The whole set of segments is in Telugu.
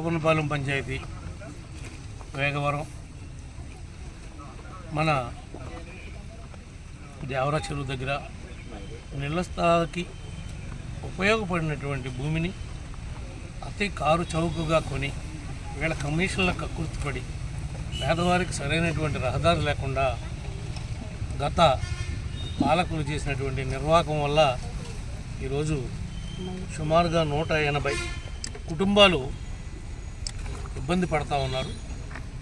గోపనపాలెం పంచాయతీ వేగవరం మన దేవరా చెరువు దగ్గర నీళ్ళ స్థాయికి ఉపయోగపడినటువంటి భూమిని అతి కారు చౌకగా కొని వీళ్ళ కమిషన్లకు కక్కుర్తిపడి పేదవారికి సరైనటువంటి రహదారి లేకుండా గత పాలకులు చేసినటువంటి నిర్వాహకం వల్ల ఈరోజు సుమారుగా నూట ఎనభై కుటుంబాలు ఇబ్బంది పడతా ఉన్నారు.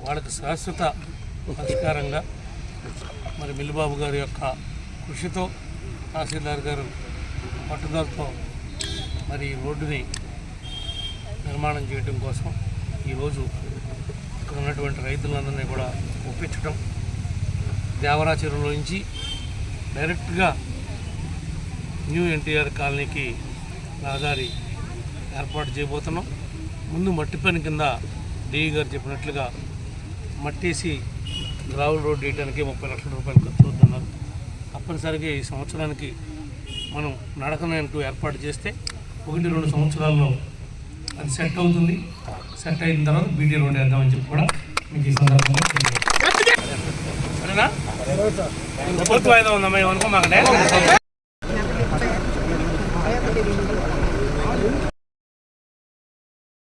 వాళ్ళకి శాశ్వత పరిష్కారంగా మరి మిల్లిబాబు గారి యొక్క కృషితో తహసీల్దార్ గారు పట్టుదలతో మరి ఈ రోడ్డుని నిర్మాణం చేయడం కోసం ఈరోజు ఇక్కడ ఉన్నటువంటి రైతులందరినీ కూడా ఒప్పించడం దేవరా చెరువులో నుంచి డైరెక్ట్గా న్యూ ఎన్టీఆర్ కాలనీకి రహదారి ఏర్పాటు చేయబోతున్నాం. ముందు మట్టి పని కింద డిఈ గారు చెప్పినట్లుగా మట్టేసి గ్రావెల్ రోడ్ వేయడానికి ముప్పై లక్షల రూపాయలు ఖర్చు అవుతున్నారు. తప్పనిసరిగా ఈ సంవత్సరానికి మనం నడకనంటూ ఏర్పాటు చేస్తే ఒకటి రెండు సంవత్సరాల్లో అది సెట్ అవుతుంది. సెట్ అయిన తర్వాత బీటీ రోడ్ వేద్దామని చెప్పి కూడా మీకు ఈ సందర్భంగా. సరేనా? ప్రభుత్వ వాయిదా ఉందమ్మా మాకంటే